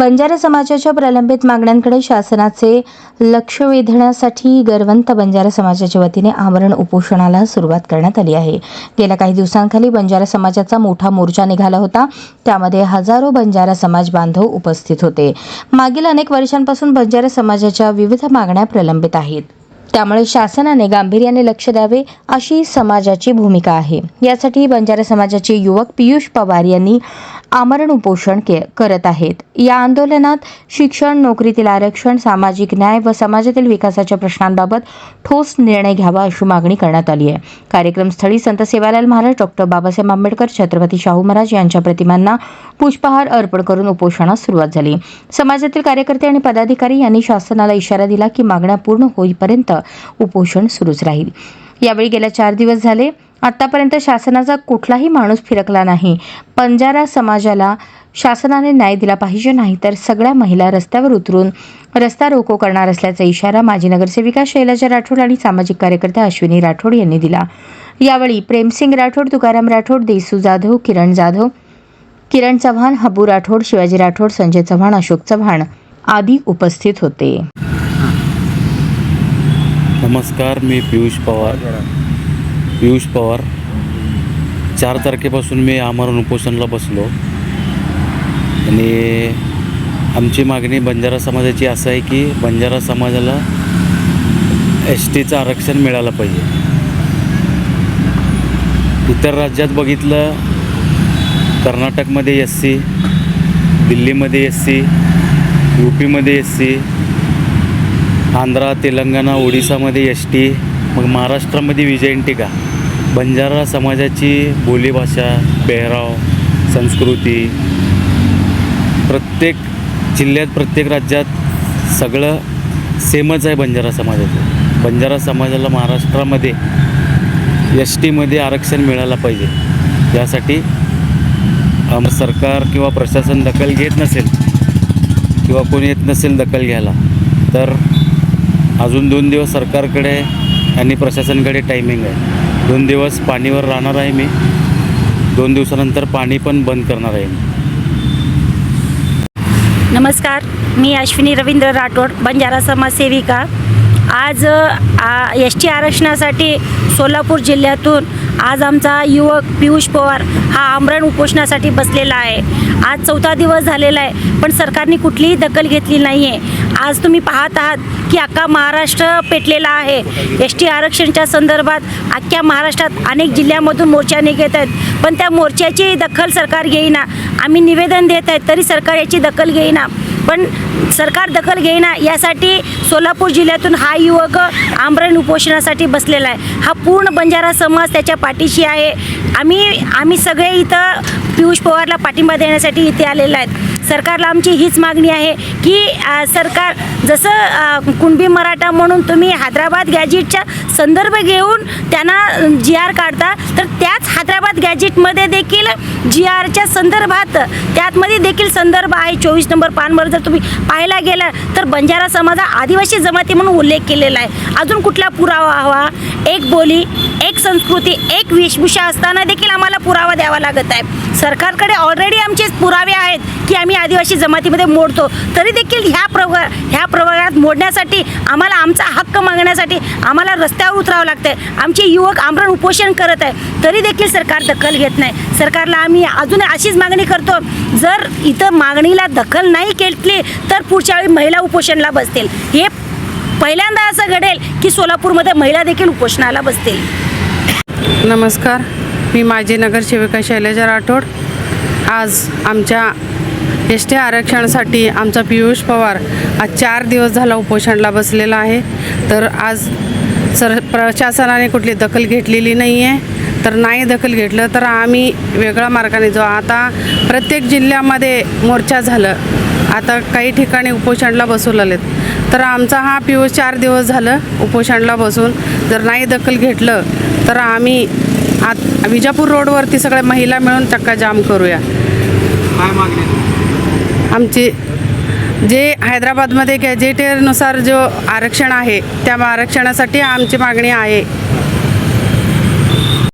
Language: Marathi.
बंजारा समाजाच्या प्रलंबित मागण्यांकडे शासनाचे लक्ष वेधण्यासाठी गरवंत बंजारा समाजाच्या वतीने आमरण उपोषणाला सुरुवात करण्यात आली आहे. गेल्या काही दिवसांखाली बंजारा समाजाचा मोठा मोर्चा निघाला होता. त्यामध्ये हजारो बंजारा समाज बांधव उपस्थित होते. मागील अनेक वर्षांपासून बंजारा समाजाच्या विविध मागण्या प्रलंबित आहेत. त्यामुळे शासनाने गांभीर्याने लक्ष द्यावे अशी समाजाची भूमिका आहे. यासाठी बंजारा समाजाचे युवक पियुष पवार यांनी आमरण उपोषण के करत आहेत. या आंदोलनात शिक्षण नोकरीतील आरक्षण सामाजिक न्याय व समाजातील विकासाच्या प्रश्नांबाबत ठोस निर्णय घ्यावा अशी मागणी करण्यात आली आहे. कार्यक्रमस्थळी संत सेवालाल महाराज डॉक्टर बाबासाहेब आंबेडकर छत्रपती शाहू महाराज यांच्या प्रतिमांना पुष्पहार अर्पण करून उपोषणास सुरुवात झाली. समाजातील कार्यकर्ते आणि पदाधिकारी यांनी शासनाला इशारा दिला की मागण्या पूर्ण होईपर्यंत उपोषण सुरूच राहील. यावेळी गेल्या चार दिवस झाले आतापर्यंत शासनाचा कुठलाही माणूस फिरकला नाही. पंजारा समाजाला शासनाने न्याय दिला पाहिजे नाही तर सगळ्या महिला रस्त्यावर उतरून रस्ता रोको करणार असल्याचा इशारा माजी नगरसेविका शैलजा राठोड आणि सामाजिक कार्यकर्त्या अश्विनी राठोड यांनी दिला. यावेळी प्रेमसिंग राठोड तुकाराम राठोड देसू जाधव किरण जाधव किरण चव्हाण हबू राठोड शिवाजी राठोड संजय चव्हाण अशोक चव्हाण आदी उपस्थित होते. नमस्कार मी पियुष पवार. पियुष पवार. चार तारखेपासून मी आमरण उपोषणला बसलो. आणि आमची मागणी बंजारा समाजाची असं आहे की बंजारा समाजाला एस टीचं आरक्षण मिळालं पाहिजे. इतर राज्यात बघितलं कर्नाटकमध्ये एस सी दिल्लीमध्ये एस सी यू पीमध्ये एस सी आंध्रा तेलंगणा ओडिसामध्ये एस टी मग महाराष्ट्रामध्ये विजयंटिका बंजारा समाजाची बोलीभाषा पेहराव संस्कृती प्रत्येक जिल्ह्यात प्रत्येक राज्यात सगळं सेमच आहे बंजारा समाजाचं. बंजारा समाजाला महाराष्ट्रामध्ये एस टीमध्ये आरक्षण मिळालं पाहिजे. यासाठी आम सरकार किंवा प्रशासन दखल घेत नसेल किंवा कोणी येत नसेल दखल घ्यायला तर अजून दोन दिवस सरकारकडे आणि प्रशासनकडे टायमिंग आहे. दोन दिवस पाणीवर राहणार आहे मी. दोन दिवसानंतर पाणी पण बंद करणार आहे मी. नमस्कार मी अश्विनी रवींद्र राठोड बंजारा समाजसेविका. आज एस टी आरक्षणासाठी सोलापूर जिल्ह्यातून आज आमचा युवक पियुष पवार हा आमरण उपोषणासाठी बसलेला आहे. आज चौथा दिवस झालेला आहे पण सरकारने कुठलीही दखल घेतली नाही आहे आज तुम्ही पाहत आहात की अख्खा महाराष्ट्र पेटलेला आहे. एस टी आरक्षणच्या संदर्भात अख्ख्या महाराष्ट्रात अनेक जिल्ह्यामधून मोर्चा निघत आहेत. पण त्या मोर्चाची दखल सरकार घेईना. आम्ही निवेदन देत आहेत तरी सरकार याची दखल घेईना. पण सरकार दखल घेईना यासाठी सोलापूर जिल्ह्यातून हा युवक आमरण उपोषणासाठी बसलेला आहे. हा पूर्ण बंजारा समाज त्याच्या पाठीशी आहे. आम्ही आम्ही सगळे इथं पियुष पवारला पाठिंबा देण्यासाठी इथे आलेले आहेत. सरकारला आमची हीच मागणी आहे की सरकार जसं कुणबी मराठा म्हणून तुम्ही हैदराबाद गॅजेटच्या संदर्भ घेऊन त्यांना जी आर काढता. तर त्याच हैदराबाद गॅजेटमध्ये देखील जी आरच्या संदर्भात त्यातमध्ये देखील संदर्भ आहे. चोवीस नंबर पानवर जर तुम्ही पाहायला गेला तर बंजारा समाजा आदिवासी जमाती म्हणून उल्लेख केलेला आहे. अजून कुठला पुरावा हवा? एक बोली एक संस्कृती एक वेशभूषा असताना देखील आम्हाला पुरावा द्यावा लागत आहे. सरकारकडे ऑलरेडी आमचे पुरावे आहेत की आम्ही आदिवासी जमातीमध्ये मोडतो. तरी देखील ह्या प्रव ह्या प्रवर्गात मोडण्यासाठी आम्हाला आमचा हक्क मागण्यासाठी आम्हाला रस्त्यावर उतरावं लागतंय. आमचे युवक आमरण उपोषण करत आहे. तरी देखील सरकार दखल घेत नाही. सरकारला आम्ही अजून अशीच मागणी करतो. जर इथं मागणीला दखल नाही घेतली तर पुढच्या वेळी महिला उपोषणला बसतील. हे पहिल्यांदा असं घडेल की सोलापूरमध्ये महिला देखील उपोषणाला बसतील. नमस्कार. मी माजी नगरसेविका शैलजा राठोड. आज आमच्या एस टी आरक्षणासाठी आमचा पियुष पवार आज चार दिवस झाला उपोषणला बसलेला आहे. तर आज सर प्रशासनाने कुठली दखल घेतलेली नाही आहे तर नाही दखल घेतलं तर आम्ही वेगळ्या मार्गाने जाऊ. आता प्रत्येक जिल्ह्यामध्ये मोर्चा झालं. आता काही ठिकाणी उपोषणला बसवलेत तर आमचा हा पियुष चार दिवस झालं उपोषणला बसून. जर नाही दखल घेतलं तर आम्ही आत विजापूर रोडवरती सगळ्या महिला मिळून चक्का जाम करूया काय मागणी? आमची जे हैदराबादमध्ये गॅजेटेरनुसार जो आरक्षण आहे त्या आरक्षणासाठी आमची मागणी आहे